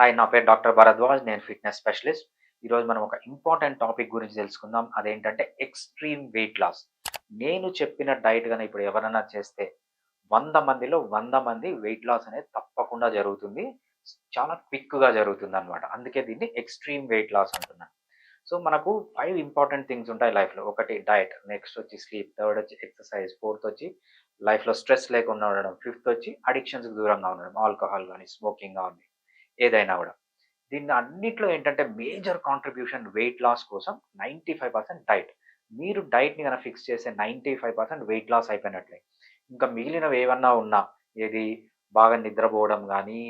Hi నా పేరు doctor Bharadwaj నేను ఫిట్నెస్ స్పెషలిస్ట్. ఈరోజు మనం ఒక ఇంపార్టెంట్ టాపిక్ గురించి తెలుసుకుందాం. అదేంటంటే ఎక్స్ట్రీమ్ వెయిట్ లాస్. నేను చెప్పిన డైట్ కానీ ఇప్పుడు ఎవరైనా చేస్తే వంద మందిలో వంద మంది వెయిట్ లాస్ అనేది తప్పకుండా జరుగుతుంది. చాలా క్విక్గా జరుగుతుంది అనమాట అందుకే దీన్ని ఎక్స్ట్రీమ్ వెయిట్ లాస్ అంటున్నాను సో మనకు ఫైవ్ ఇంపార్టెంట్ థింగ్స్ ఉంటాయి లైఫ్లో. ఒకటి డైట్. నెక్స్ట్ వచ్చి స్లీప్. థర్డ్ వచ్చి ఎక్సర్సైజ్. ఫోర్త్ వచ్చి లైఫ్లో స్ట్రెస్ లేకుండా ఉండడం. ఫిఫ్త్ వచ్చి అడిక్షన్స్కి దూరంగా ఉండడం. ఆల్కహాల్ కానీ స్మోకింగ్ కానీ. ఏదైనా కూడా. దీన్ని అన్నిట్లో ఏంటంటే మేజర్ కాంట్రిబ్యూషన్ వెయిట్ లాస్ కోసం నైంటీ ఫైవ్ పర్సెంట్ డైట్. మీరు డైట్ని కనుక ఫిక్స్ చేస్తే ninety five percent weight loss అయిపోయినట్లే. ఇంకా మిగిలినవి ఏమన్నా ఉన్నా ఏది బాగా నిద్రపోవడం కానీ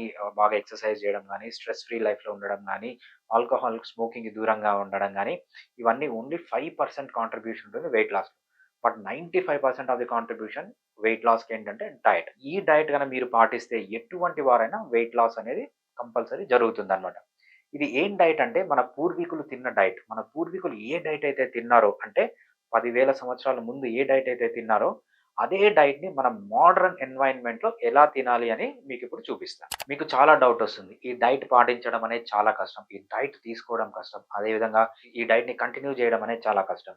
బాగా ఎక్సర్సైజ్ చేయడం కానీ స్ట్రెస్ ఫ్రీ లైఫ్లో ఉండడం కానీ ఆల్కహాల్ స్మోకింగ్కి దూరంగా ఉండడం కానీ ఇవన్నీ ఓన్లీ ఫైవ్ పర్సెంట్ కాంట్రిబ్యూషన్ ఉంటుంది weight loss. But ninety five percent of the contribution weight లాస్కి ఏంటంటే డైట్. ఈ డైట్ కనుక మీరు పాటిస్తే ఎటువంటి వారైనా వెయిట్ లాస్ అనేది కంపల్సరీ జరుగుతుంది అనమాట ఇది ఏం డైట్ అంటే మన పూర్వీకులు తిన్న డైట్. మన పూర్వీకులు ఏ డైట్ అయితే తిన్నారో అంటే పదివేల సంవత్సరాల ముందు ఏ డైట్ అయితే తిన్నారో అదే డైట్ని మనం మోడర్న్ ఎన్వైరన్మెంట్లో ఎలా తినాలి అని మీకు ఇప్పుడు చూపిస్తాను మీకు చాలా డౌట్ వస్తుంది. ఈ డైట్ పాటించడం అనేది చాలా కష్టం. ఈ డైట్ తీసుకోవడం కష్టం. అదేవిధంగా ఈ డైట్ని కంటిన్యూ చేయడం అనేది చాలా కష్టం.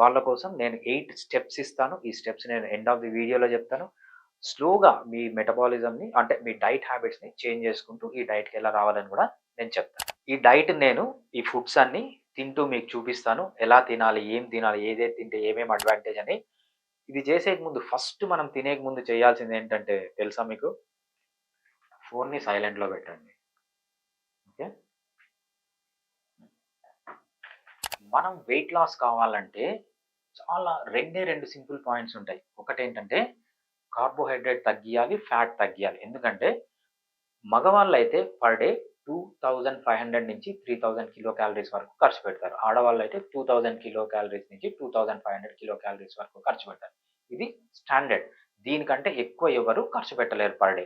వాళ్ళ కోసం నేను ఎయిట్ స్టెప్స్ ఇస్తాను. ఈ స్టెప్స్ నేను ఎండ్ ఆఫ్ ది వీడియోలో చెప్తాను. స్లోగా మీ మెటబాలిజంని అంటే మీ డైట్ హ్యాబిట్స్ని చేంజ్ చేసుకుంటూ ఈ డైట్కి ఎలా రావాలని కూడా నేను చెప్తాను. ఈ డైట్ నేను ఈ ఫుడ్స్ అన్ని తింటూ మీకు చూపిస్తాను. ఎలా తినాలి ఏం తినాలి ఏదేది తింటే ఏమేమి అడ్వాంటేజ్ అని. ఇది చేసే ముందు ఫస్ట్ మనం తినే ముందు చేయాల్సింది ఏంటంటే తెలుసా మీకు? ఫోన్ని సైలెంట్లో పెట్టండి. ఓకే? మనం వెయిట్ లాస్ కావాలంటే చాలా రెండే రెండు సింపుల్ పాయింట్స్ ఉంటాయి. ఒకటేంటంటే కార్బోహైడ్రేట్ తగ్గియాలి ఫ్యాట్ తగ్గియాలి. ఎందుకంటే మగవాళ్ళు అయితే per day two thousand five hundred నుంచి త్రీ థౌజండ్ కిలో క్యాలరీస్ వరకు ఖర్చు పెడతారు. ఆడవాళ్ళు అయితే టూ థౌజండ్ కిలో క్యాలరీస్ నుంచి two thousand five hundred kilo calories వరకు ఖర్చు పెడతారు. ఇది స్టాండర్డ్ దీనికంటే ఎక్కువ ఎవరు ఖర్చు పెట్టలేరు పర్ డే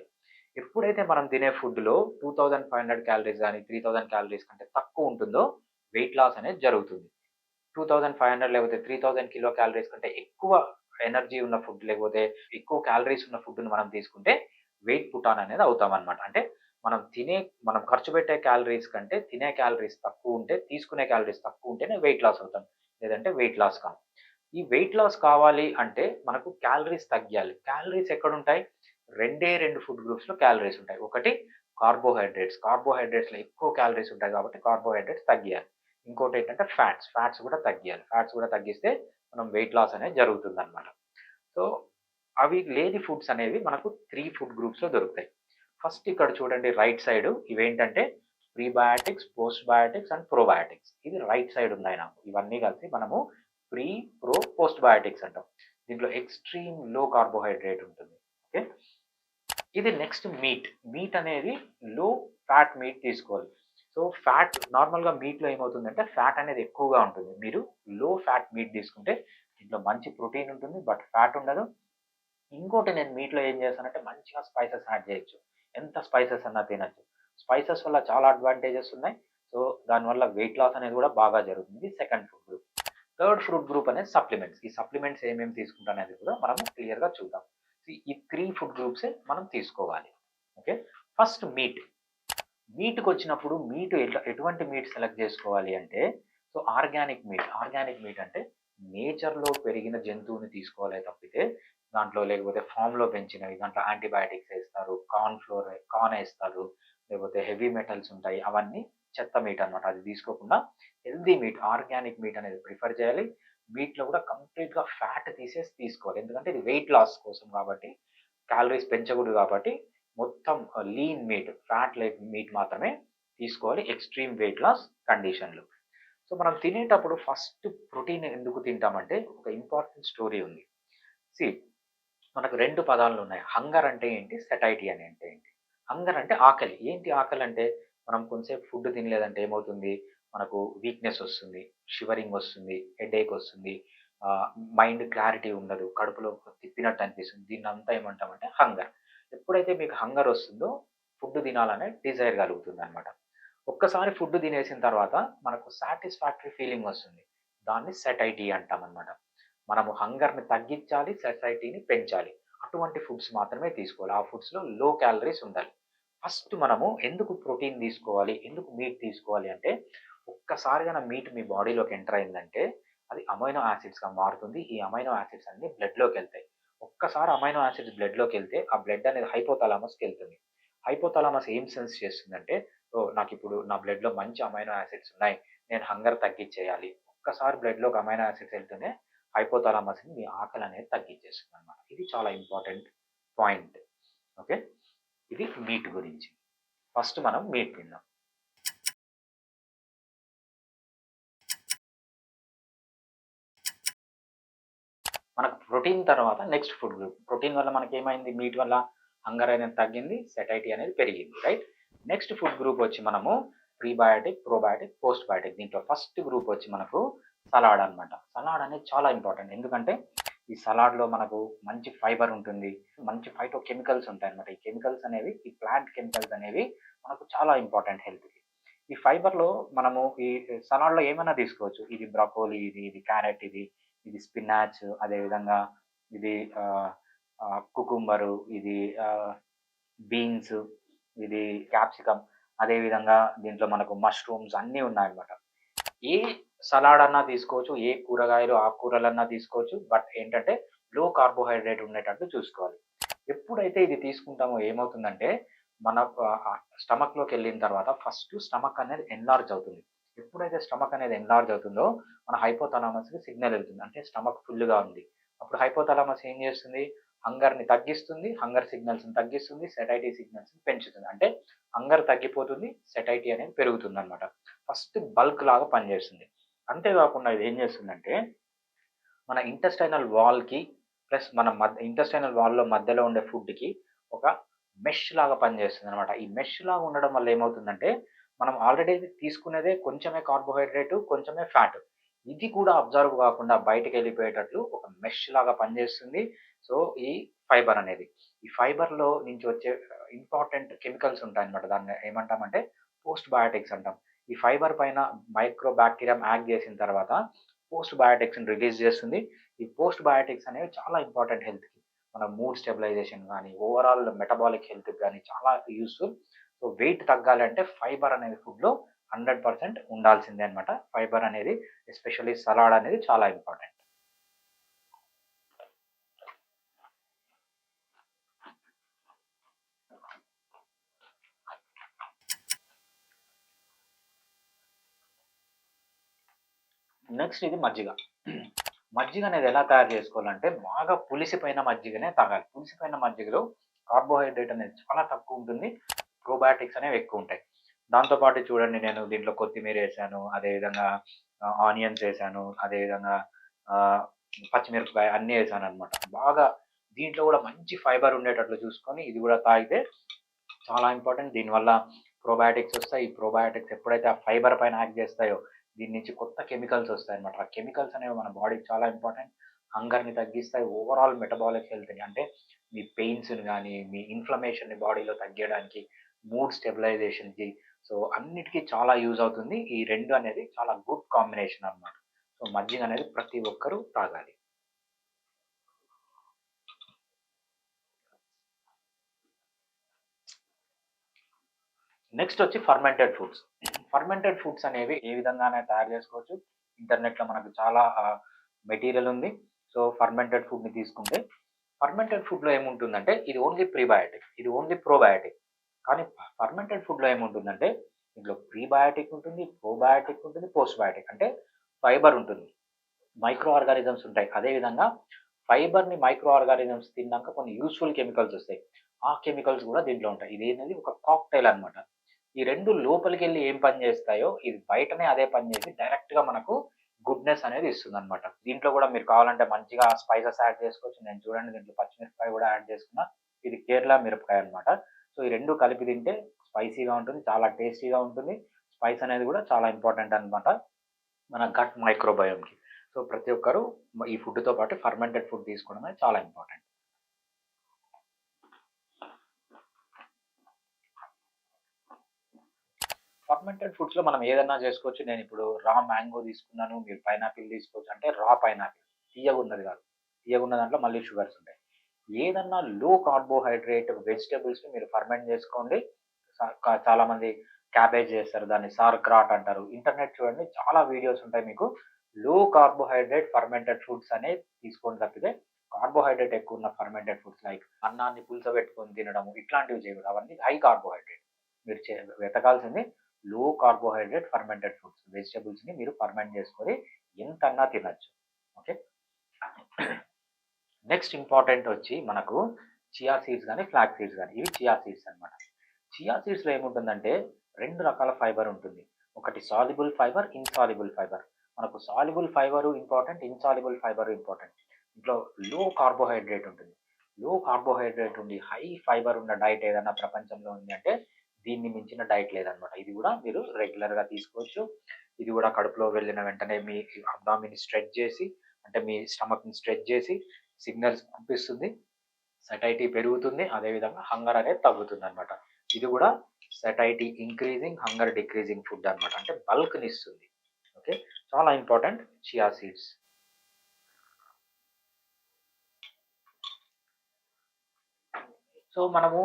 ఎప్పుడైతే మనం తినే ఫుడ్లో two thousand five hundred calories కానీ త్రీ థౌజండ్ క్యాలరీస్ కంటే తక్కువ ఉంటుందో వెయిట్ లాస్ అనేది జరుగుతుంది. టూ థౌజండ్ ఫైవ్ హండ్రెడ్ లేకపోతే త్రీ థౌజండ్ కిలో క్యాలరీస్ కంటే ఎక్కువ ఎనర్జీ ఉన్న ఫుడ్ లేకపోతే ఎక్కువ క్యాలరీస్ ఉన్న ఫుడ్ని మనం తీసుకుంటే వెయిట్ పుటాన్ అనేది అవుతాం అనమాట అంటే మనం తినే మనం ఖర్చు పెట్టే క్యాలరీస్ కంటే తినే క్యాలరీస్ తక్కువ ఉంటే తీసుకునే క్యాలరీస్ తక్కువ ఉంటేనే వెయిట్ లాస్ అవుతాం. లేదంటే వెయిట్ లాస్ కాదు. ఈ వెయిట్ లాస్ కావాలి అంటే మనకు క్యాలరీస్ తగ్గాలి. క్యాలరీస్ ఎక్కడుంటాయి? రెండే రెండు ఫుడ్ గ్రూప్స్లో క్యాలరీస్ ఉంటాయి. ఒకటి కార్బోహైడ్రేట్స్ కార్బోహైడ్రేట్స్లో ఎక్కువ క్యాలరీస్ ఉంటాయి కాబట్టి కార్బోహైడ్రేట్స్ తగ్గియాలి. ఇంకోటి ఏంటంటే ఫ్యాట్స్ ఫ్యాట్స్ కూడా తగ్గియాలి. ఫ్యాట్స్ కూడా తగ్గిస్తే మనం వెయిట్ లాస్ అనేది జరుగుతుంది అనమాట సో అవి లేని ఫుడ్స్ అనేవి మనకు త్రీ ఫుడ్ గ్రూప్స్లో దొరుకుతాయి. ఫస్ట్ ఇక్కడ చూడండి రైట్ సైడ్ ఇవేంటంటే prebiotics post biotics and probiotics ఇది రైట్ సైడ్ ఉన్నాయి నాకు. ఇవన్నీ కలిసి మనము ప్రీ ప్రో పోస్ట్ బయాటిక్స్ అంటాం. దీంట్లో ఎక్స్ట్రీమ్లో కార్బోహైడ్రేట్ ఉంటుంది. ఓకే ఇది నెక్స్ట్ మీట్ మీట్ అనేది లో ఫ్యాట్ మీట్ తీసుకోవాలి. సో ఫ్యాట్ నార్మల్గా మీట్లో ఏమవుతుందంటే ఫ్యాట్ అనేది ఎక్కువగా ఉంటుంది. మీరు లో ఫ్యాట్ మీట్ తీసుకుంటే దీంట్లో మంచి ప్రోటీన్ ఉంటుంది బట్ ఫ్యాట్ ఉండదు. ఇంకోటి నేను మీట్లో ఏం చేస్తానంటే మంచిగా స్పైసెస్ యాడ్ చేయొచ్చు. ఎంత స్పైసెస్ అన్నా తినచ్చు. స్పైసెస్ వల్ల చాలా అడ్వాంటేజెస్ ఉన్నాయి. సో దానివల్ల వెయిట్ లాస్ అనేది కూడా బాగా జరుగుతుంది. Second food group. Third food group అనేది సప్లిమెంట్స్. ఈ సప్లిమెంట్స్ ఏమేమి తీసుకుంటా అనేది కూడా మనం క్లియర్గా చూద్దాం. ఈ త్రీ ఫుడ్ గ్రూప్సే మనం తీసుకోవాలి. ఓకే? First meat. మీట్కి వచ్చినప్పుడు మీట్ ఎట్లా ఎటువంటి మీట్ సెలెక్ట్ చేసుకోవాలి అంటే so organic meat organic meat అంటే నేచర్లో పెరిగిన జంతువుని తీసుకోవాలి తప్పితే దాంట్లో లేకపోతే ఫామ్లో పెంచినవి దాంట్లో యాంటీబయాటిక్స్ వేస్తారు కార్న్ ఫ్లోర్ కార్న్ వేస్తారు లేకపోతే హెవీ మెటల్స్ ఉంటాయి అవన్నీ చెత్త మీట్ అనమాట అది తీసుకోకుండా హెల్దీ మీట్ ఆర్గానిక్ మీట్ అనేది ప్రిఫర్ చేయాలి. మీట్లో కూడా కంప్లీట్గా ఫ్యాట్ తీసేసి తీసుకోవాలి. ఎందుకంటే ఇది వెయిట్ లాస్ కోసం కాబట్టి క్యాలరీస్ పెంచకూడదు కాబట్టి మొత్తం lean meat fat like meat మాత్రమే తీసుకోవాలి. ఎక్స్ట్రీమ్ వెయిట్ లాస్ కండిషన్లు సో మనం తినేటప్పుడు ఫస్ట్ ప్రోటీన్ ఎందుకు తింటామంటే ఒక ఇంపార్టెంట్ స్టోరీ ఉంది. సి మనకు రెండు పదాలు ఉన్నాయి. హంగర్ అంటే ఏంటి? సెటైటీ అని అంటే ఏంటి? హంగర్ అంటే ఆకలి. ఏంటి ఆకలి అంటే? మనం కొంతసేపు ఫుడ్ తినలేదంటే ఏమవుతుంది? మనకు వీక్నెస్ వస్తుంది షివరింగ్ వస్తుంది హెడేక్ వస్తుంది మైండ్ క్లారిటీ ఉండదు కడుపులో తిప్పినట్టు అనిపిస్తుంది. దీన్ని అంతా ఏమంటామంటే హంగర్ ఎప్పుడైతే మీకు హంగర్ వస్తుందో ఫుడ్ తినాలనే డిజైర్ కలుగుతుంది అనమాట ఒక్కసారి ఫుడ్ తినేసిన తర్వాత మనకు సాటిస్ఫాక్టరీ ఫీలింగ్ వస్తుంది. దాన్ని సెటైటీ అంటాం అనమాట మనము హంగర్ని తగ్గించాలి సెటైటీని పెంచాలి. అటువంటి ఫుడ్స్ మాత్రమే తీసుకోవాలి. ఆ ఫుడ్స్లో లో క్యాలరీస్ ఉండాలి. ఫస్ట్ మనము ఎందుకు ప్రోటీన్ తీసుకోవాలి ఎందుకు మీట్ తీసుకోవాలి అంటే ఒక్కసారిగా మీట్ మీ బాడీలోకి ఎంటర్ అయిందంటే అది అమైనో యాసిడ్స్గా మారుతుంది. ఈ అమైనో యాసిడ్స్ అన్ని బ్లడ్లోకి వెళ్తాయి. ఒక్కసారి అమైనో యాసిడ్స్ బ్లడ్లోకి వెళ్తే ఆ బ్లడ్ అనేది హైపోథాలమస్కి వెళ్తుంది. హైపోథాలమస్ ఏం సెన్స్ చేస్తుందంటే ఓ నాకు ఇప్పుడు నా బ్లడ్లో మంచి అమైనో యాసిడ్స్ ఉన్నాయి నేను హంగర్ తగ్గించేయాలి. ఒక్కసారి బ్లడ్లోకి అమైనో యాసిడ్స్ వెళ్తూనే హైపోథాలమస్ని మీ ఆకలి అనేది తగ్గించేస్తుంది అనమాట ఇది చాలా ఇంపార్టెంట్ పాయింట్. ఓకే? ఇది మీట్ గురించి. ఫస్ట్ మనం మీట్ తిందాం మనకు ప్రోటీన్ తర్వాత నెక్స్ట్ ఫుడ్ గ్రూప్. ప్రోటీన్ వల్ల మనకి ఏమైంది? మీట్ వల్ల హంగర్ అనేది తగ్గింది సెటైటీ అనేది పెరిగింది రైట్ నెక్స్ట్ ఫుడ్ గ్రూప్ వచ్చి మనము ప్రీబయాటిక్ ప్రోబయాటిక్ పోస్ట్ బయాటిక్ దీంట్లో ఫస్ట్ గ్రూప్ వచ్చి మనకు సలాడ్ అనమాట సలాడ్ అనేది చాలా ఇంపార్టెంట్. ఎందుకంటే ఈ సలాడ్లో మనకు మంచి ఫైబర్ ఉంటుంది మంచి ఫైటో కెమికల్స్ ఉంటాయి అనమాట ఈ కెమికల్స్ అనేవి ఈ ప్లాంట్ కెమికల్స్ అనేవి మనకు చాలా ఇంపార్టెంట్ హెల్త్కి. ఈ ఫైబర్లో మనము ఈ సలాడ్లో ఏమైనా తీసుకోవచ్చు. ఇది బ్రకోలీ ఇది ఇది క్యారెట్ ఇది ఇది స్పినాచ్ అదేవిధంగా ఇది కుకుంబరు ఇది బీన్స్ ఇది క్యాప్సికమ్ అదేవిధంగా దీంట్లో మనకు మష్రూమ్స్ అన్నీ ఉన్నాయన్నమాట. ఏ సలాడ్ అన్నా తీసుకోవచ్చు ఏ కూరగాయలు ఆకుకూరలన్నా తీసుకోవచ్చు బట్ ఏంటంటే లో కార్బోహైడ్రేట్ ఉండేటట్టు చూసుకోవాలి. ఎప్పుడైతే ఇది తీసుకుంటామో ఏమవుతుందంటే మన స్టమక్లోకి వెళ్ళిన తర్వాత ఫస్ట్ స్టమక్ అనేది ఎన్లార్జ్ అవుతుంది. ఎప్పుడైతే స్టమక్ అనేది ఎన్లార్జ్ అవుతుందో మన హైపోథలామస్కి సిగ్నల్ వెళ్తుంది. అంటే స్టమక్ ఫుల్గా ఉంది. అప్పుడు హైపోథలామస్ ఏం చేస్తుంది? హంగర్ని తగ్గిస్తుంది. హంగర్ సిగ్నల్స్ని తగ్గిస్తుంది. సెటైటీ సిగ్నల్స్ని పెంచుతుంది. అంటే హంగర్ తగ్గిపోతుంది సెటైటీ అనేది పెరుగుతుంది అనమాట ఫస్ట్ బల్క్ లాగా పనిచేస్తుంది. అంతేకాకుండా ఇది ఏం చేస్తుందంటే మన ఇంటెస్టైనల్ వాల్కి ప్లస్ మన మధ్య ఇంటెస్టైనల్ వాల్లో మధ్యలో ఉండే ఫుడ్కి ఒక మెష్ లాగా పనిచేస్తుంది అనమాట ఈ మెష్ లాగా ఉండడం వల్ల ఏమవుతుందంటే మనం ఆల్రెడీ తీసుకునేదే కొంచెమే కార్బోహైడ్రేట్ కొంచెమే ఫ్యాట్ ఇది కూడా అబ్జర్వ్ కాకుండా బయటకు వెళ్ళిపోయేటట్లు ఒక మెష్ లాగా పనిచేస్తుంది. సో ఈ ఫైబర్ అనేది. ఈ ఫైబర్లో నుంచి వచ్చే uh, ఇంపార్టెంట్ కెమికల్స్ ఉంటాయన్నమాట. దాన్ని ఏమంటామంటే పోస్ట్ బయోటిక్స్ అంటాం. ఈ ఫైబర్ పైన మైక్రో బ్యాక్టీరియం యాక్ట్ చేసిన తర్వాత పోస్ట్ బయోటిక్స్ని రిలీజ్ చేస్తుంది. ఈ పోస్ట్ బయోటిక్స్ అనేవి చాలా ఇంపార్టెంట్ హెల్త్కి మన మూడ్ స్టెబిలైజేషన్ కానీ ఓవరాల్ మెటబాలిక్ హెల్త్కి కానీ చాలా యూస్ఫుల్ సో వెయిట్ తగ్గాలంటే ఫైబర్ అనేది ఫుడ్లో హండ్రెడ్ పర్సెంట్ ఉండాల్సిందే అనమాట ఫైబర్ అనేది ఎస్పెషల్లీ సలాడ్ అనేది చాలా ఇంపార్టెంట్ నెక్స్ట్ ఇది మజ్జిగ. మజ్జిగ అనేది ఎలా తయారు చేసుకోవాలంటే బాగా పులిసిపోయిన మజ్జిగనే తాగాలి. పులిసిపోయిన మజ్జిగలో కార్బోహైడ్రేట్ అనేది చాలా తక్కువ ఉంటుంది. ప్రోబయాటిక్స్ అనేవి ఎక్కువ ఉంటాయి. దాంతోపాటు చూడండి నేను దీంట్లో కొత్తిమీర వేసాను అదేవిధంగా ఆనియన్స్ వేసాను అదేవిధంగా పచ్చిమిరపకాయ అన్నీ వేసాను అనమాట బాగా దీంట్లో కూడా మంచి ఫైబర్ ఉండేటట్లు చూసుకొని ఇది కూడా తాగితే చాలా ఇంపార్టెంట్. దీనివల్ల ప్రోబయాటిక్స్ వస్తాయి. ఈ ప్రోబయాటిక్స్ ఎప్పుడైతే ఆ ఫైబర్ పైన యాక్ట్ చేస్తాయో దీని నుంచి కొత్త కెమికల్స్ వస్తాయి అనమాట ఆ కెమికల్స్ అనేవి మన బాడీకి చాలా ఇంపార్టెంట్. హంగర్ని తగ్గిస్తాయి. ఓవరాల్ మెటబాలిక్ హెల్త్ని అంటే మీ పెయిన్స్ని కానీ మీ ఇన్ఫ్లమేషన్ని బాడీలో తగ్గించడానికి మూడ్ స్టెబిలైజేషన్కి సో అన్నిటికీ చాలా యూజ్ అవుతుంది. ఈ రెండు అనేది చాలా గుడ్ కాంబినేషన్ అనమాట సో మజ్జిగ అనేది ప్రతి ఒక్కరూ తాగాలి. నెక్స్ట్ వచ్చి ఫర్మెంటెడ్ ఫుడ్స్. ఫర్మెంటెడ్ ఫుడ్స్ అనేవి ఏ విధంగానే తయారు చేసుకోవచ్చు. ఇంటర్నెట్లో మనకు చాలా మెటీరియల్ ఉంది. సో ఫర్మెంటెడ్ ఫుడ్ని తీసుకుంటే ఫర్మెంటెడ్ ఫుడ్లో ఏముంటుందంటే ఇది ఓన్లీ ప్రీబయాటిక్. ఇది ఓన్లీ ప్రోబయాటిక్. కానీ ఫర్మెంటెడ్ ఫుడ్లో ఏముంటుందంటే ఇందులో ప్రీబయాటిక్ ఉంటుంది ప్రోబయాటిక్ ఉంటుంది పోస్ట్ బయాటిక్ అంటే ఫైబర్ ఉంటుంది. మైక్రో ఆర్గానిజమ్స్ ఉంటాయి అదేవిధంగా ఫైబర్ని మైక్రో ఆర్గానిజమ్స్ తిన్నాక కొన్ని యూస్ఫుల్ కెమికల్స్ వస్తాయి. ఆ కెమికల్స్ కూడా దీంట్లో ఉంటాయి. ఇది అనేది ఒక కాక్టైల్ అనమాట ఈ రెండు లోపలికి వెళ్ళి ఏం పని చేస్తాయో ఇది బయటనే అదే పని చేసి డైరెక్ట్గా మనకు గుడ్నెస్ అనేది ఇస్తుంది అనమాట దీంట్లో కూడా మీరు కావాలంటే మంచిగా స్పైసెస్ యాడ్ చేసుకోవచ్చు. నేను చూడండి దీంట్లో పచ్చిమిరపకాయ కూడా యాడ్ చేసుకున్నా. ఇది కేరళ మిరపకాయ అనమాట సో ఈ రెండు కలిపి తింటే స్పైసీగా ఉంటుంది చాలా టేస్టీగా ఉంటుంది. స్పైస్ అనేది కూడా చాలా ఇంపార్టెంట్ అనమాట మన గట్ మైక్రోబయోమ్కి. సో ప్రతి ఒక్కరు ఈ ఫుడ్తో పాటు ఫర్మెంటెడ్ ఫుడ్ తీసుకోవడం అనేది చాలా ఇంపార్టెంట్. ఫర్మెంటెడ్ ఫుడ్స్లో మనం ఏదన్నా చేసుకోవచ్చు. నేను ఇప్పుడు రా మ్యాంగో తీసుకున్నాను మీరు పైనాపిల్ తీసుకోవచ్చు. అంటే రా పైనాపిల్. తీయగా ఉన్నది కాదు. తీయగా ఉన్న దాంట్లో మళ్ళీ షుగర్స్ ఉంటాయి. ఏదన్నా లో కార్బోహైడ్రేట్ వెజిటబుల్స్ని మీరు ఫర్మెంట్ చేసుకోండి. చాలా మంది క్యాబేజ్ చేస్తారు దాన్ని సార్క్రాట్ అంటారు. ఇంటర్నెట్ చూడండి చాలా వీడియోస్ ఉంటాయి మీకు. లో కార్బోహైడ్రేట్ ఫర్మెంటెడ్ ఫుడ్స్ అనేవి తీసుకోండి తప్పితే కార్బోహైడ్రేట్ ఎక్కువ ఉన్న ఫర్మెంటెడ్ ఫుడ్స్ లైక్ అన్నాన్ని పులుసబెట్టుకొని తినడం ఇట్లాంటివి చేయకూడదు. అవన్నీ హై కార్బోహైడ్రేట్ మీరు చే వెతకాల్సింది లో కార్బోహైడ్రేట్ ఫర్మెంటెడ్ ఫుడ్స్ వెజిటబుల్స్ని మీరు ఫర్మెంట్ చేసుకొని ఎంతన్నా తినచ్చు. ఓకే నెక్స్ట్ ఇంపార్టెంట్ వచ్చి మనకు చియా సీడ్స్ కానీ ఫ్లాక్ సీడ్స్ కానీ ఇవి చియా సీడ్స్ అనమాట చియా సీడ్స్లో ఏముంటుందంటే రెండు రకాల ఫైబర్ ఉంటుంది. ఒకటి సాల్యుబుల్ ఫైబర్ ఇన్సాల్యుబుల్ ఫైబర్ మనకు soluble fibre important insoluble fibre important ఇంట్లో లో కార్బోహైడ్రేట్ ఉంటుంది. లో కార్బోహైడ్రేట్ ఉండి హై ఫైబర్ ఉన్న డైట్ ఏదన్నా ప్రపంచంలో ఉంది అంటే దీన్ని మించిన డైట్ లేదనమాట ఇది కూడా మీరు రెగ్యులర్గా తీసుకోవచ్చు. ఇది కూడా కడుపులో వెళ్ళిన వెంటనే మీ అబ్డామిని స్ట్రెచ్ చేసి అంటే మీ స్టమక్ని స్ట్రెచ్ చేసి సిగ్నల్స్ పంపిస్తుంది సెటైటీ పెరుగుతుంది అదేవిధంగా హంగర్ అనేది తగ్గుతుంది అనమాట ఇది కూడా satiety increasing hunger decreasing food అనమాట అంటే బల్క్ని ఇస్తుంది. ఓకే? చాలా ఇంపార్టెంట్ చియా సీడ్స్ సో మనము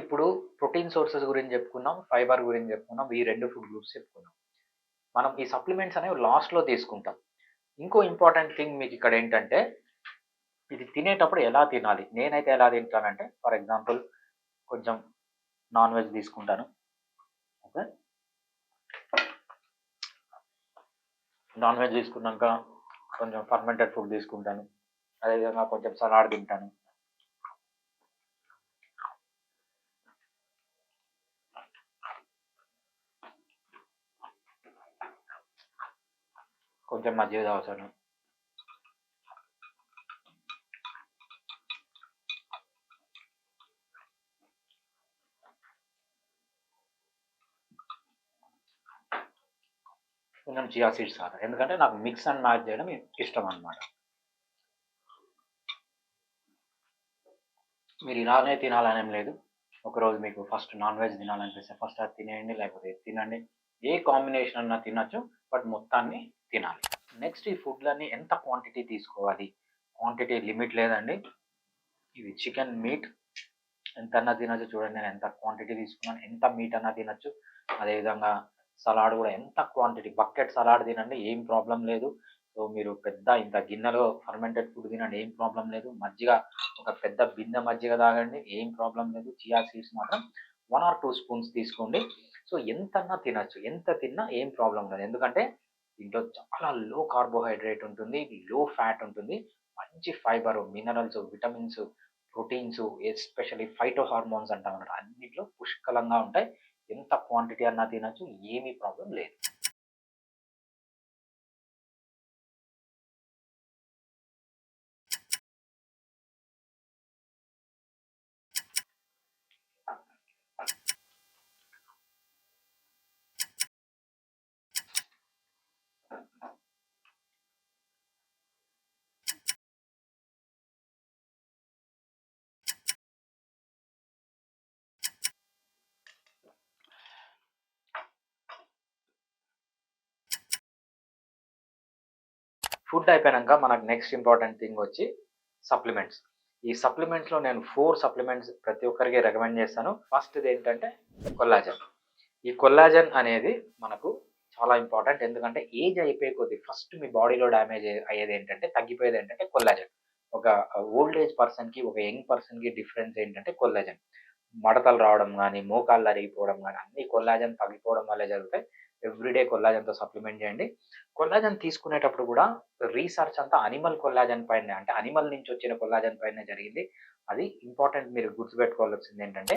ఇప్పుడు ప్రోటీన్ సోర్సెస్ గురించి చెప్పుకున్నాం ఫైబర్ గురించి చెప్పుకున్నాం ఈ రెండు ఫుడ్ గ్రూప్స్ చెప్పుకున్నాం. మనం ఈ సప్లిమెంట్స్ అనేవి లాస్ట్లో తీసుకుంటాం. ఇంకో ఇంపార్టెంట్ థింగ్ మీకు ఇక్కడ ఏంటంటే ఇది తినేటప్పుడు ఎలా తినాలి? నేనైతే ఎలా తింటానంటే ఫర్ ఎగ్జాంపుల్ కొంచెం నాన్ వెజ్ తీసుకుంటాను. ఓకే? నాన్ వెజ్ తీసుకున్నాక కొంచెం ఫర్మెంటెడ్ ఫుడ్ తీసుకుంటాను. అదేవిధంగా కొంచెం సలాడ్ తింటాను. కొంచెం మజ్జిగ తాగుతాను. కొంచెం చియా సీడ్స్ తాగుతాను ఎందుకంటే నాకు మిక్స్ అండ్ మ్యాచ్ చేయడం ఇష్టం అనమాట మీరు ఇలానే తినాలనేం లేదు. ఒకరోజు మీకు ఫస్ట్ నాన్ వెజ్ తినాలనిపిస్తే ఫస్ట్ అది తినేయండి లేకపోతే తినండి. ఏ కాంబినేషన్ అన్నా తినచ్చు బట్ మొత్తాన్ని తినాలి. నెక్స్ట్ ఈ ఫుడ్లన్నీ ఎంత క్వాంటిటీ తీసుకోవాలి? క్వాంటిటీ లిమిట్ లేదండి. ఇది చికెన్ మీట్ ఎంత అన్నా తినచ్చు చూడండి నేను ఎంత క్వాంటిటీ తీసుకున్నాను ఎంత మీట్ అన్నా తినచ్చు. అదేవిధంగా సలాడ్ కూడా ఎంత క్వాంటిటీ? బకెట్ సలాడ్ తినండి ఏం ప్రాబ్లం లేదు. సో మీరు పెద్ద ఇంత గిన్నెలో ఫర్మెంటెడ్ ఫుడ్ తినండి ఏం ప్రాబ్లం లేదు. మజ్జిగ ఒక పెద్ద బిందె మజ్జిగ తాగండి ఏం ప్రాబ్లం లేదు. చియా సీడ్స్ మాత్రం వన్ ఆర్ టూ స్పూన్స్ తీసుకోండి. సో ఎంతన్నా తినచ్చు. ఎంత తిన్నా ఏం ప్రాబ్లం లేదు. ఎందుకంటే దీంట్లో చాలా లో కార్బోహైడ్రేట్ ఉంటుంది లో ఫ్యాట్ ఉంటుంది. మంచి fibre minerals vitamins proteins especially phyto hormones అంటాం అన్నమాట అన్నింటిలో పుష్కలంగా ఉంటాయి. ఎంత క్వాంటిటీ అన్నా తినచ్చు ఏమీ ప్రాబ్లం లేదు. ఫుడ్ అయిపోయాక మనకు నెక్స్ట్ ఇంపార్టెంట్ థింగ్ వచ్చి సప్లిమెంట్స్ ఈ సప్లిమెంట్స్లో నేను ఫోర్ సప్లిమెంట్స్ ప్రతి ఒక్కరికి రికమెండ్ చేస్తాను. ఫస్ట్ది ఏంటంటే కొల్లాజన్. ఈ కొల్లాజన్ అనేది మనకు చాలా ఇంపార్టెంట్ ఎందుకంటే ఏజ్ అయిపోయే కొద్ది ఫస్ట్ మీ బాడీలో డ్యామేజ్ అయ్యేది ఏంటంటే తగ్గిపోయేది ఏంటంటే కొల్లాజన్. ఒక ఓల్డ్ ఏజ్ పర్సన్కి ఒక యంగ్ పర్సన్కి డిఫరెన్స్ ఏంటంటే కొల్లాజన్. మడతలు రావడం కానీ మోకాళ్ళు అరిగిపోవడం కానీ అన్ని కొల్లాజన్ తగ్గిపోవడం వల్ల జరుగుతాయి. ఎవ్రీడే కొల్లాజన్తో సప్లిమెంట్ చేయండి. కొల్లాజన్ తీసుకునేటప్పుడు కూడా రీసెర్చ్ అంతా అనిమల్ కొల్లాజన్ పైన అంటే అనిమల్ నుంచి వచ్చిన కొల్లాజన్ పైన జరిగింది. అది ఇంపార్టెంట్ మీరు గుర్తుపెట్టుకోవాల్సింది ఏంటంటే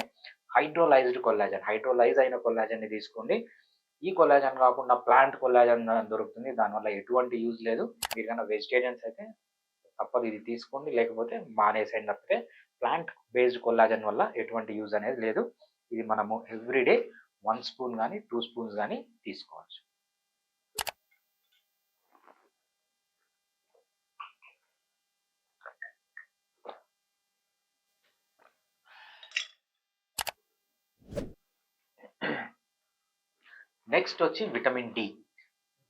హైడ్రోలైజ్డ్ కొల్లాజన్ హైడ్రోలైజ్ అయిన కొల్లాజన్ని తీసుకోండి. ఈ కొల్లాజన్ కాకుండా ప్లాంట్ కొల్లాజన్ దొరుకుతుంది. దానివల్ల ఎటువంటి యూజ్ లేదు. మీరు కన్నా వెజిటేరియన్స్ అయితే తప్పదు ఇది తీసుకోండి. లేకపోతే మానేసేయండి తప్పితే ప్లాంట్ బేస్డ్ కొల్లాజన్ వల్ల ఎటువంటి యూజ్ అనేది లేదు. ఇది మనము ఎవ్రీడే వన్ స్పూన్ కానీ టూ స్పూన్స్ కానీ తీసుకోవచ్చు. నెక్స్ట్ వచ్చి విటమిన్ డి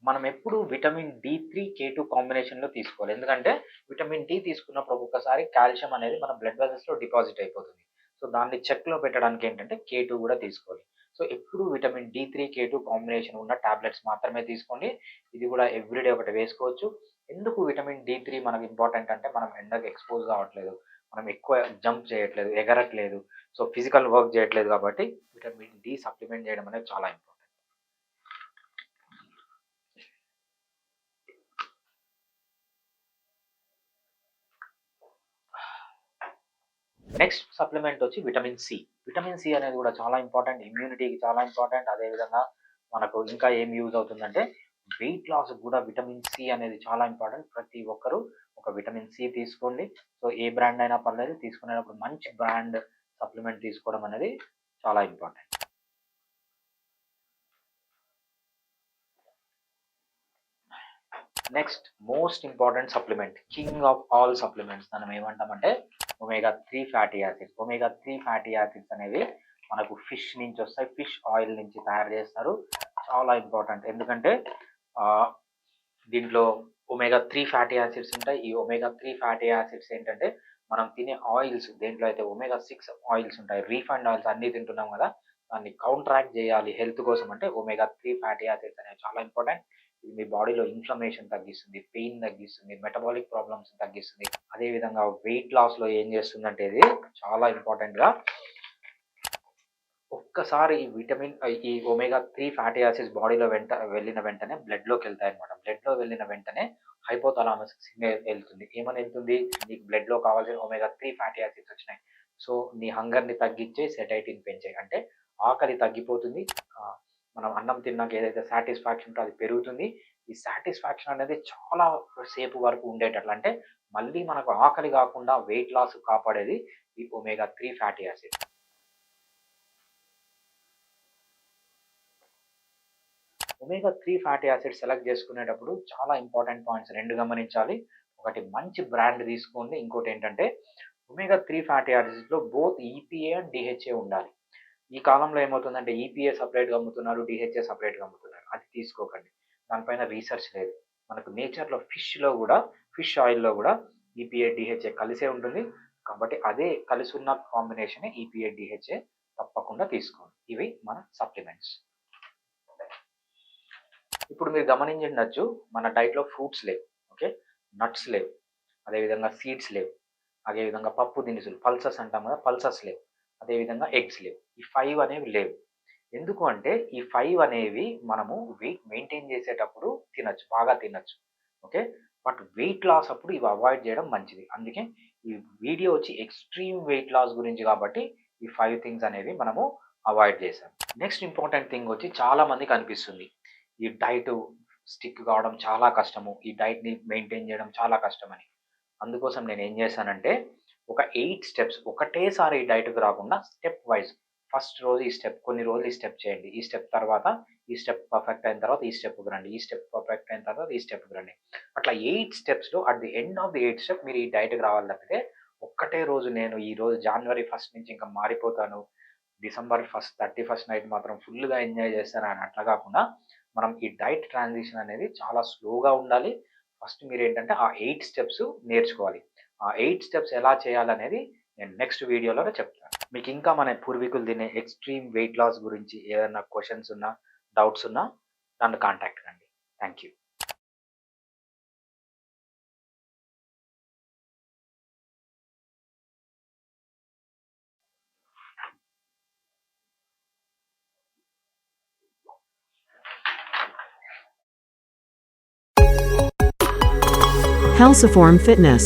మనం ఎప్పుడు vitamin D three K two కాంబినేషన్లో తీసుకోవాలి. ఎందుకంటే విటమిన్ డి తీసుకున్నప్పుడు ఒక్కొక్కసారి కాల్షియం అనేది మన బ్లడ్ వెజెస్లో డిపాజిట్ అయిపోతుంది. సో దాన్ని చెక్లో పెట్టడానికి ఏంటంటే కే టూ కూడా తీసుకోవాలి. సో ఎప్పుడు vitamin D three K two combination ఉన్న టాబ్లెట్స్ మాత్రమే తీసుకోండి. ఇది కూడా ఎవ్రీడే ఒకటి వేసుకోవచ్చు. ఎందుకు విటమిన్ డి త్రీ మనకు ఇంపార్టెంట్ అంటే మనం ఎండకు ఎక్స్పోజ్ కావట్లేదు. మనం ఎక్కువ జంప్ చేయట్లేదు ఎగరట్లేదు. సో ఫిజికల్ వర్క్ చేయట్లేదు కాబట్టి విటమిన్ డి సప్లిమెంట్ చేయడం అనేది చాలా ఇంపార్టెంట్. నెక్స్ట్ సప్లిమెంట్ వచ్చి విటమిన్ సి విటమిన్ సి అనేది కూడా చాలా ఇంపార్టెంట్ ఇమ్యూనిటీకి చాలా ఇంపార్టెంట్ అదేవిధంగా మనకు ఇంకా ఏం యూజ్ అవుతుందంటే వెయిట్ లాస్ కూడా విటమిన్ సి అనేది చాలా ఇంపార్టెంట్ ప్రతి ఒక్కరూ ఒక విటమిన్ సి తీసుకోండి. సో ఏ బ్రాండ్ అయినా పర్లేదు తీసుకునేటప్పుడు మంచి బ్రాండ్ సప్లిమెంట్ తీసుకోవడం అనేది చాలా important next most important supplement king of all supplements మనం ఏమంటామంటే omega three fatty acids omega three fatty acids అనేవి మనకు ఫిష్ నుంచి వస్తాయి. ఫిష్ ఆయిల్ నుంచి తయారు చేస్తారు. చాలా ఇంపార్టెంట్ ఎందుకంటే దీంట్లో ఒమేగా త్రీ ఫ్యాటీ యాసిడ్స్ ఉంటాయి. ఈ ఒమేగా త్రీ ఫ్యాటీ యాసిడ్స్ ఏంటంటే మనం తినే ఆయిల్స్ దేంట్లో అయితే ఒమేగా సిక్స్ ఆయిల్స్ ఉంటాయి. రీఫైండ్ ఆయిల్స్ అన్నీ తింటున్నాం కదా దాన్ని కౌంట్రాక్ట్ చేయాలి. హెల్త్ కోసం అంటే ఒమేగా త్రీ ఫ్యాటీ యాసిడ్స్ అనేవి చాలా ఇంపార్టెంట్ ఇది మీ బాడీలో ఇన్ఫ్లమేషన్ తగ్గిస్తుంది పెయిన్ తగ్గిస్తుంది మెటబాలిక్ ప్రాబ్లమ్స్ తగ్గిస్తుంది. అదేవిధంగా వెయిట్ లాస్లో ఏం చేస్తుందంటే ఇది చాలా ఇంపార్టెంట్గా ఒక్కసారి ఈ vitamin E omega three fatty acids బాడీలో వెంట వెళ్ళిన వెంటనే బ్లడ్లోకి వెళ్తాయి అనమాట బ్లడ్లో వెళ్ళిన వెంటనే హైపోతలామస్ సిగ్నల్ వెళ్తుంది. ఏమని వెళ్తుంది? నీకు బ్లడ్లో కావాల్సిన ఒమేగా త్రీ ఫ్యాటీ యాసిడ్స్ వచ్చినాయి. సో నీ హంగర్ని తగ్గించే సెటైటిన్ పెంచాయి. అంటే ఆకలి తగ్గిపోతుంది. మనం అన్నం తిన్నాక ఏదైతే సాటిస్ఫాక్షన్ ఉంటుందో అది పెరుగుతుంది. ఈ సాటిస్ఫాక్షన్ అనేది చాలా సేపు వరకు ఉండేటట్లు. అంటే మళ్ళీ మనకు ఆకలి కాకుండా వెయిట్ లాస్ కాపాడేది ఈ omega three fatty acid omega three fatty acid select చేసుకునేటప్పుడు చాలా ఇంపార్టెంట్ పాయింట్స్ రెండు గమనించాలి. ఒకటి మంచి బ్రాండ్ తీసుకోండి. ఇంకోటి ఏంటంటే ఒమేగా త్రీ ఫ్యాటీ యాసిడ్లో బోత్ ఈపీఏ అండ్ డిహెచ్ఏ ఉండాలి. ఈ కాలంలో ఏమవుతుందంటే ఈపీఏ సపరేట్గా అమ్ముతున్నారు డిహెచ్ఏ సపరేట్గా అమ్ముతున్నారు. అది తీసుకోకండి. దానిపైన రీసెర్చ్ లేదు. మనకు నేచర్లో ఫిష్లో కూడా ఫిష్ ఆయిల్లో కూడా ఈపీఏ డిహెచ్ఏ కలిసే ఉంటుంది. కాబట్టి అదే కలిసి ఉన్న కాంబినేషన్ ఈపీఏ డిహెచ్ఏ తప్పకుండా తీసుకోండి. ఇవి మన సప్లిమెంట్స్ ఇప్పుడు మీరు గమనించవచ్చు మన డైట్లో ఫ్రూట్స్ లేవు. ఓకే? నట్స్ లేవు. అదేవిధంగా సీడ్స్ లేవు. అదేవిధంగా పప్పు దినుసులు పల్సస్ అంటాం కదా పల్సస్ లేవు. అదేవిధంగా ఎగ్స్ లేవు. ఈ ఫైవ్ అనేవి లేవు. ఎందుకు అంటే ఈ ఫైవ్ అనేవి మనము వెయిట్ మెయింటైన్ చేసేటప్పుడు తినచ్చు బాగా తినచ్చు. ఓకే బట్ వెయిట్ లాస్ అప్పుడు ఇవి అవాయిడ్ చేయడం మంచిది. అందుకే ఈ వీడియో వచ్చి ఎక్స్ట్రీమ్ వెయిట్ లాస్ గురించి కాబట్టి ఈ ఫైవ్ థింగ్స్ అనేవి మనము అవాయిడ్ చేసాం నెక్స్ట్ ఇంపార్టెంట్ థింగ్ వచ్చి చాలా మందికి అనిపిస్తుంది. ఈ డైట్ స్టిక్ కావడం చాలా కష్టము. ఈ డైట్ని మెయింటైన్ చేయడం చాలా కష్టమని. అందుకోసం నేను ఏం చేశానంటే ఒక ఎయిట్ స్టెప్స్ ఒకటేసారి ఈ డైట్కి రాకుండా స్టెప్ వైజ్. ఫస్ట్ రోజు ఈ స్టెప్ కొన్ని రోజులు ఈ స్టెప్ చేయండి. ఈ స్టెప్ తర్వాత ఈ స్టెప్ పర్ఫెక్ట్ అయిన తర్వాత ఈ స్టెప్ రండి. ఈ స్టెప్ పర్ఫెక్ట్ అయిన తర్వాత ఈ స్టెప్ రండి. అట్లా eight స్టెప్స్లో at the end of the eight step మీరు ఈ డైట్కి రావాలి తప్పితే ఒక్కటే రోజు నేను ఈ రోజు జనవరి ఫస్ట్ నుంచి ఇంకా మారిపోతాను. December first thirty first night మాత్రం ఫుల్గా ఎంజాయ్ చేస్తాను అని అట్లా కాకుండా మనం ఈ డైట్ ట్రాన్సిషన్ అనేది చాలా స్లోగా ఉండాలి. ఫస్ట్ మీరు ఏంటంటే ఆ ఎయిట్ స్టెప్స్ నేర్చుకోవాలి. ఎయిట్ స్టెప్స్ ఎలా చేయాలనేది నేను నెక్స్ట్ వీడియోలో చెప్తాను. మీకు ఇంకా మన పూర్వీకులు తినే ఎక్స్ట్రీమ్ వెయిట్ లాస్ గురించి ఏదైనా క్వశ్చన్స్ ఉన్నా డౌట్స్ ఉన్నా నన్ను కాంటాక్ట్ కండి. Thank you Halciform Fitness.